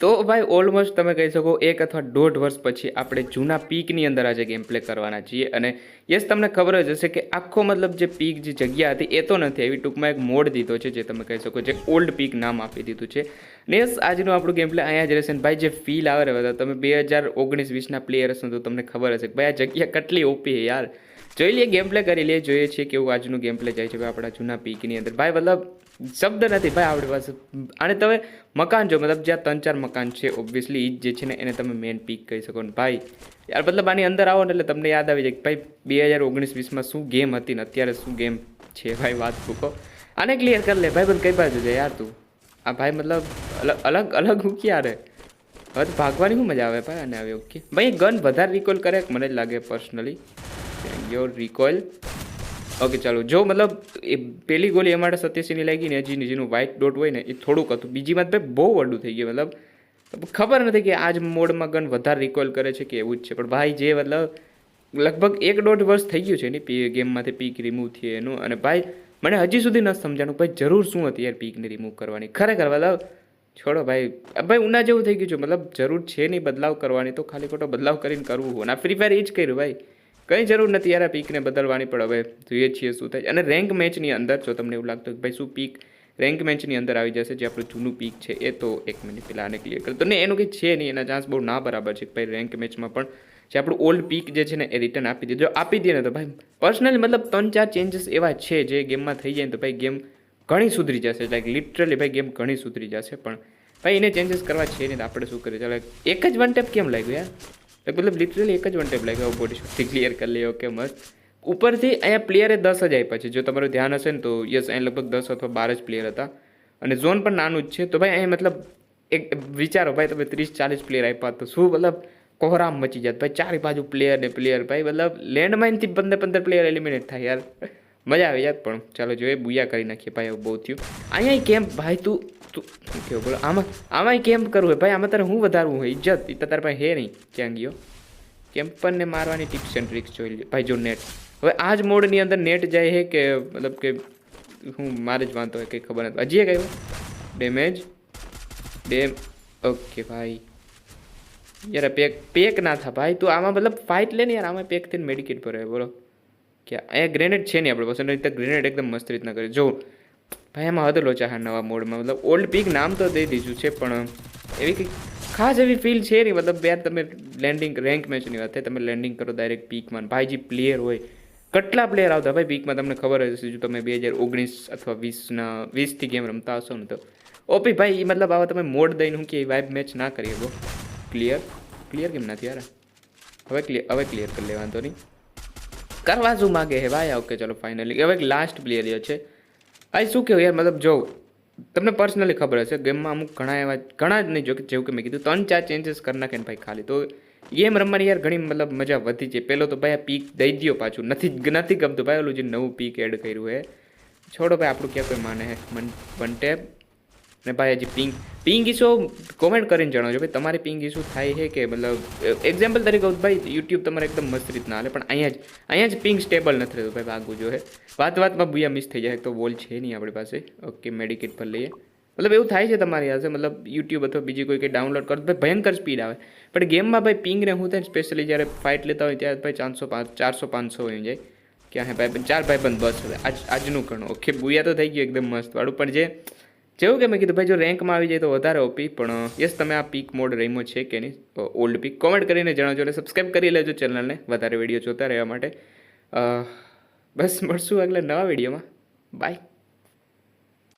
તો ભાઈ ઓલમોસ્ટ તમે કહી શકો એક અથવા દોઢ વર્ષ પછી આપણે જૂના પીકની અંદર આજે ગેમ પ્લે કરવાના છીએ. અને યસ તમને ખબર જ હશે કે આખો મતલબ જે પીક, જે જગ્યા હતી એ તો નથી એવી ટૂંકમાં એક મોડ દીધો છે જે તમે કહી શકો, જે ઓલ્ડ પીક નામ આપી દીધું છે. ને યસ આજનું આપણું ગેમ પ્લે અહીંયા જ રહેશે. ને ભાઈ, જે ફીલ આવે બધા, તમે બે હજાર ઓગણીસ વીસના પ્લેયર હશો તો તમને ખબર હશે કે ભાઈ, આ જગ્યા કેટલી ઓપી છે યાર. જોઈ લઈએ ગેમ પ્લે કરી લઈએ. જોઈએ છીએ કેવું આજનું ગેમ પ્લે જાય છે ભાઈ આપણા જૂના પીકની અંદર. ભાઈ, મતલબ શબ્દ નથી, ભાઈ આપણી પાસે અને તમે મકાન જો, મતલબ જ્યાં ત્રણ ચાર મકાન છે ઓબ્વિયસલી ઈજ જે છે ને, એને તમે મેન પીક કહી શકો ને. ભાઈ, યાર, મતલબ આની અંદર આવો ને એટલે તમને યાદ આવી જાય કે ભાઈ, બે હજાર ઓગણીસ વીસમાં શું ગેમ હતી ને, અત્યારે શું ગેમ છે, ભાઈ, વાત પૂકો આને ક્લિયર કરી લે, ભાઈ, પણ કઈ બાજુ છે યાર તું? આ ભાઈ, મતલબ અલગ અલગ હું ક્યારે હવે ભાગવાની શું મજા આવે, ભાઈ અને આવે ઓકે ભાઈ ગન વધારે રિકોલ કરે મને જ લાગે પર્સનલી યોર રિકોઇલ ઓકે ચાલો. જો મતલબ એ પેલી ગોલી એ માટે સત્યાસીની લાગી ને હજી જેનું વ્હાઇટ ડોટ હોય ને એ થોડુંક હતું. બીજી વાત ભાઈ, બહુ વડું થઈ ગયું. મતલબ ખબર નથી કે આજ મોડમાં ગન વધારે રિકોલ કરે છે કે એવું જ છે. પણ ભાઈ જે મતલબ લગભગ એક દોઢ વર્ષ થઈ ગયું છે ને પી ગેમમાંથી પીક રિમૂવ થઈ એનું. અને ભાઈ, મને હજી સુધી ન સમજાણું ભાઈ, જરૂર શું હતી યાર પીકને રિમૂવ કરવાની? ખરેખર મતલબ છોડો ભાઈ. ભાઈ, ઉના જેવું થઈ ગયું છે. મતલબ જરૂર છે નહીં બદલાવ કરવાની. તો ખાલી ખોટો બદલાવ કરીને કરવું હોય. અને આ ફ્રી ફાયર એ જ કર્યું ભાઈ. કંઈ જરૂર નથી યાર આ પીકને બદલવાની, પણ હવે જોઈએ છીએ શું થાય અને રેન્ક મેચની અંદર જો તમને એવું લાગતું કે ભાઈ શું પીક રેન્ક મેચની અંદર આવી જશે, જે આપણું જૂનું પીક છે, એ તો એક મિનિટ પહેલાં આને ક્લિયર કરતો ને એનું કંઈ છે નહીં, એના ચાન્સ બહુ ના બરાબર છે ભાઈ રેન્ક મેચમાં પણ જે આપણું ઓલ્ડ પીક જે છે ને, એ રિટર્ન આપી દે જો આપી દે ને તો ભાઈ પર્સનલી મતલબ ત્રણ ચાર ચેન્જીસ એવા છે જે ગેમમાં થઈ જાય ને તો ભાઈ ગેમ ઘણી સુધરી જશે. લાઈક લિટરલી ભાઈ ગેમ ઘણી સુધરી જશે. પણ ભાઈ એને ચેન્જીસ કરવા છે નહીં તો આપણે શું કરીએ? ચાલો, એક જ વન ટેપ કેમ લાગ્યું યાર? મતલબ લિટરલી એક જ વન ટેપ લાગ્યો બોડી શોટથી ક્લિયર કરી લઈએ ઓકે મસ્ત. ઉપરથી અહીંયા પ્લેયરે દસ જ આપ્યા છે. જો તમારું ધ્યાન હશે ને તો યસ અહીંયા લગભગ દસ અથવા બાર જ પ્લેયર હતા. અને ઝોન પણ નાનું જ છે. તો ભાઈ અહીંયા મતલબ એક વિચારો, ભાઈ તમે ત્રીસ ચાલીસ પ્લેયર આપ્યા તો શું મતલબ કોહરામ મચી જાત. ભાઈ ચારે બાજુ પ્લેયર ને પ્લેયર ભાઈ મતલબ લેન્ડમાઇનથી પંદર પંદર પ્લેયર એલિમિનેટ થાય યાર. મજા આવી જાત પણ ચાલો જોઈએ, બુયા કરી નાખીએ, ભાઈ બહુ થયું. અહીંયા કેમ, ભાઈ, તું તું શું બોલો? આમાં આમાં કેમ કરવું હોય? ભાઈ, આમાં તારે હું વધારવું હોય? ઇજ્જત એ તો તારે પાસે હે નહીં, ક્યાં ગયો? કેમ્પરને મારવાની ટિપ્સ એન્ડ ટ્રિક્સ જોઈ લે. ભાઈ, જો નેટ હવે આ જ મોડની અંદર નેટ જાય છે કે, મતલબ કે હું મારે જ વાંધો હોય, કંઈ ખબર નથી. હજી એક આવ્યો? ડેમેજ ડેમ ઓકે ભાઈ. યાર પેક પેક ના થા, ભાઈ. તું આમાં, મતલબ ફાઇટ લે ને યાર. આમાં પેક થઈને મેડિકેટ ભરે બોલો. કે અહીંયા ગ્રેનેડ છે નહીં આપણે પાસે રીતે ગ્રેનેડ એકદમ મસ્ત રીતના કરે. જો ભાઈ, એમાં હદલો ચાહા નવા મોડમાં. મતલબ ઓલ્ડ પીક નામ તો દઈ દીધું છે, પણ એવી કંઈક ખાસ એવી ફીલ છે નહીં મતલબ યાર તમે લેન્ડિંગ રેન્ક મેચની વાત થાય તમે લેન્ડિંગ કરો ડાયરેક્ટ પીકમાં ભાઈ જે પ્લેયર હોય, કેટલા પ્લેયર આવતા ભાઈ પીકમાં તમને ખબર હશે, જો તમે બે હજાર ઓગણીસ અથવા વીસના, વીસથી ગેમ રમતા હશો ને તો. ઓપી, ભાઈ એ મતલબ આવા તમે મોડ દઈને હું કે વાઇબ મેચ ના કરી શકો. ક્લિયર ક્લિયર કેમ નથી, યાર? હવે ક્લિયર હવે ક્લિયર કરી લેવાનો નહીં. કરવા શું માગે હે, ભાઈ? ઓકે ચલો ફાઇનલી હવે લાસ્ટ પ્લેયર છે. ભાઈ શું કહેવું યાર? મતલબ જો, તમને પર્સનલી ખબર હશે, ગેમમાં અમુક ઘણા એવા, ઘણા જ નહીં, જો કે જેવું કે મેં કીધું, ત્રણ ચાર ચેન્જીસ કરી નાખે ને ભાઈ ખાલી. તો ગેમ રમવાની યાર ઘણી મતલબ મજા વધી છે. પહેલો તો ભાઈ આ પીક દઈ દો પાછું. નથી નથી ગમતું ભાઈ ઓલું જે નવું પીક એડ કર્યું હે. છોડો ભાઈ, આપણું ક્યાં કોઈ માને હે? વન ટેપ ને ભાઈ, હજી પિંગ પિંગ ઇસ્યુ કોમેન્ટ કરીને જણાવજો ભાઈ, તમારે પિંગ ઇસ્યુ થાય છે કે મતલબ એક્ઝામ્પલ તરીકે ભાઈ યુટ્યુબ તમારે એકદમ મસ્ત રીતના હાલે, પણ અહીંયા જ અહીંયા જ પિંગ સ્ટેબલ નથી રહેતું ભાઈ, ભાગવું જોઈએ. વાત વાતમાં ભૂયા મિસ થઈ જાય તો વોલ છે નહીં આપણી પાસે. ઓકે મેડિકેટ પર લઈએ. મતલબ એવું થાય છે તમારી પાસે મતલબ યુટ્યુબ અથવા બીજી કોઈ કંઈ ડાઉનલોડ કરો ભાઈ ભયંકર સ્પીડ આવે. પણ ગેમમાં ભાઈ પિંગને હું થાય સ્પેશિયલી જ્યારે ફાઇટ લેતા હોય ત્યારે ભાઈ ચારસો પાંચ, ચારસો પાંચસો હોય જાય. ક્યાં હે ભાઈ, ચાર ભાઈ બંધ બસ આજ, આજનું ઘણું ઓકે બુયા તો થઈ ગયું એકદમ મસ્ત વાળું પણ જે જેવું કે મેં કીધું, ભાઈ, જો રેન્કમાં આવી જાય તો વધારે ઓપી પણ યસ, તમે આ પીક મોડ રમ્યો છે કે નહીં ઓલ્ડ પીક કોમેન્ટ કરીને જણાવજો અને સબસ્ક્રાઈબ કરી લેજો ચેનલને વધારે વીડિયો જોતા રહેવા માટે. બસ, મળશું આગલા નવા વિડીયોમાં બાય